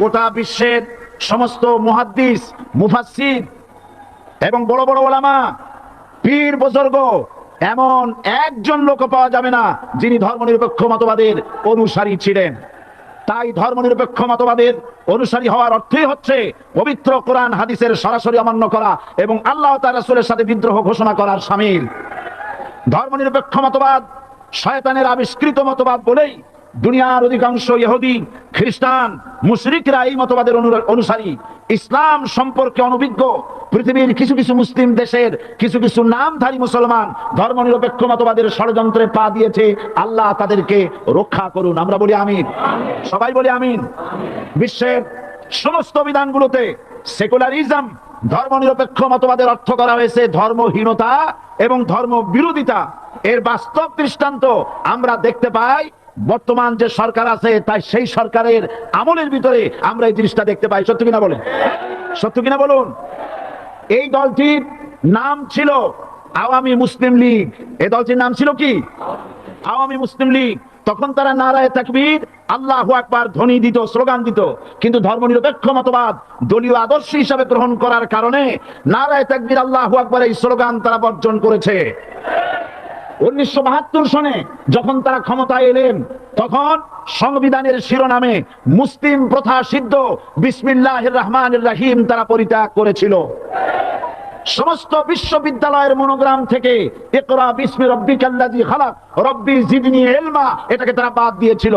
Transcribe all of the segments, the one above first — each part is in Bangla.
গোটা বিশ্বের সমস্ত মুহাদ্দিস, মুফাসসির এবং বড় বড় ওলামা, পীর বুজুর্গ, এমন একজন লোক পাওয়া যাবে না যিনি ধর্মনিরপেক্ষ মতবাদের অনুসারী ছিলেন। তাই ধর্মনিরপেক্ষ মতবাদের অনুসারী হওয়ার অর্থই হচ্ছে পবিত্র কোরআন হাদিসের সরাসরি অমান্য করা এবং আল্লাহ তার সাথে বিদ্রোহ ঘোষণা করার সামিল। ধর্মনিরপেক্ষ মতবাদ শয়তানের আবিষ্কৃত মতবাদ বলেই দুনিয়ার অধিকাংশ ইহুদি, খ্রিস্টান, মুশরিকরা এই মতবাদের অনুসারী। ইসলাম সম্পর্কে অনভিজ্ঞ। পৃথিবীর কিছু কিছু মুসলিম দেশের কিছু কিছু নামধারী মুসলমান ধর্ম নিরপেক্ষ মতবাদের ষড়যন্ত্রে পা দিয়েছে। আল্লাহ তাদেরকে রক্ষা করুন। আমরা বলি আমিন। সবাই বলি আমিন। বিশ্বের সমস্ত বিধানগুলোতে সেকুলারিজম, ধর্মনিরপেক্ষ মতবাদের অর্থ করা হয়েছে ধর্মহীনতা এবং ধর্ম বিরোধিতা এর বাস্তব দৃষ্টান্ত আমরা দেখতে পাই বর্তমান যে সরকার আছে, তাই সেই সরকারের আমলের ভিতরে আমরা এই জিনিসটা দেখতে পাই। সত্য কিনা বলেন? সত্য কিনা বলুন? এই দলটির নাম ছিল আওয়ামী মুসলিম লীগ। এই দলটির নাম ছিল কি? আওয়ামী মুসলিম লীগ। তখন তারা নারায় তাকবীর, আল্লাহু আকবার, ধ্বনি দিত, স্লোগান দিত। কিন্তু ধর্মনিরপেক্ষ মতবাদ দলীয় আদর্শ হিসাবে গ্রহণ করার কারণে নারায় তাকবীর, আল্লাহু আকবার এই স্লোগান তারা বর্জন করেছে। উনিশশো বাহাত্তর সনে যখন তারা ক্ষমতায় এলেন, তখন সংবিধানের শিরোনামে মুসলিম প্রথা সিদ্ধ বিসমিল্লাহ রহমান রাহিম তারা পরিত্যাগ করেছিল। সমস্ত বিশ্ববিদ্যালয়ের মনোগ্রাম থেকে ইকরা বিসমি রব্বিকাল্লাযী খালাক, রব্বি জিদনি এলমা এটাকে তারা বাদ দিয়েছিল।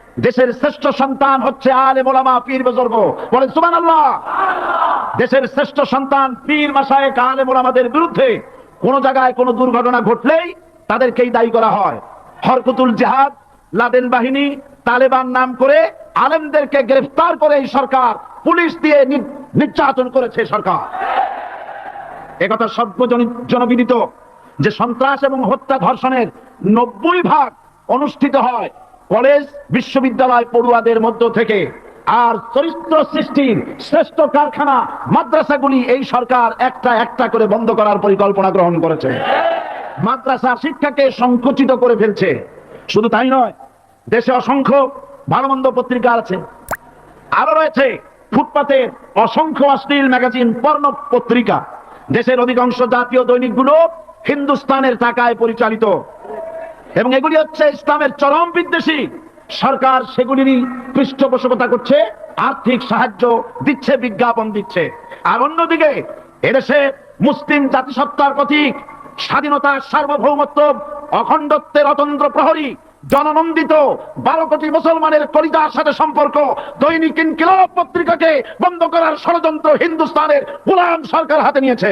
দেশের শ্রেষ্ঠ সন্তান হচ্ছে আলে মোলামা পীর বুজুর্গ। বলেন সুমান আল্লাহ দেশের শ্রেষ্ঠ সন্তান পীর মাসায়েক আলে মোলামাদের বিরুদ্ধে কোন জায়গায় কোনো দুর্ঘটনা ঘটলেই তাদেরকেই দায়ী করা হয়। হরকুতুল জেহাদ, লাদেন বাহিনী, তালেবান নাম করে আলেমদেরকে গ্রেফতার করে এই সরকার, পুলিশ দিয়ে নির্যাতন করেছে সরকার। একথা জনবিদিত যে সন্ত্রাস এবং হত্যা ধর্ষণের নব্বই ভাগ অনুষ্ঠিত হয় কলেজ, বিশ্ববিদ্যালয় পড়ুয়াদের মধ্য থেকে। আর চরিত্র সৃষ্টির শ্রেষ্ঠ কারখানা মাদ্রাসাগুলি এই সরকার একটা একটা করে বন্ধ করার পরিকল্পনা গ্রহণ করেছে। মাদ্রাসা শিক্ষাকে সংকুচিত করে ফেলছে। শুধু তাই নয়, দেশে অসংখ্য ভালো মন্দ পত্রিকা আছে। আরও রয়েছে ফুটপাতের অসংখ্য অশ্লীল ম্যাগাজিন, পর্ণ পত্রিকা। দেশের অধিকাংশ জাতীয় দৈনিকগুলো হিন্দুস্তানের টাকায় পরিচালিত। এবং এগুলি হচ্ছে ইসলামের চরম বিদ্বেষী। সরকার সেগুলিরই পৃষ্ঠপোষকতা করছে, আর্থিক সাহায্য দিচ্ছে, বিজ্ঞাপন দিচ্ছে। আর অন্যদিকে এদেশে মুসলিম জাতিসত্তার প্রতীক, স্বাধীনতার সার্বভৌমত্ব, অখণ্ডত্বের অতন্ত্র প্রহরী, জননন্দিত বারো কোটি মুসলমানের কলিজার সাথে সম্পর্ক, দৈনিক ইনকিলাব পত্রিকাকে বন্ধ করার ষড়যন্ত্র হিন্দুস্তানের গোলাম সরকার হাতে নিয়েছে।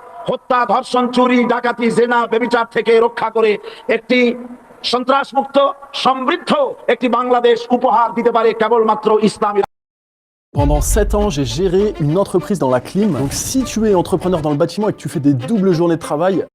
হত্যা ধর্ষণ চুরি ডাকাতি জেনা বেবিচার থেকে রক্ষা করে একটি সন্ত্রাস মুক্ত সমৃদ্ধ একটি বাংলাদেশ উপহার দিতে পারে কেবলমাত্র ইসলামী Pendant 7 ans, j'ai géré une entreprise dans la clim. Donc si tu es entrepreneur dans le bâtiment et que tu fais des doubles journées de travail,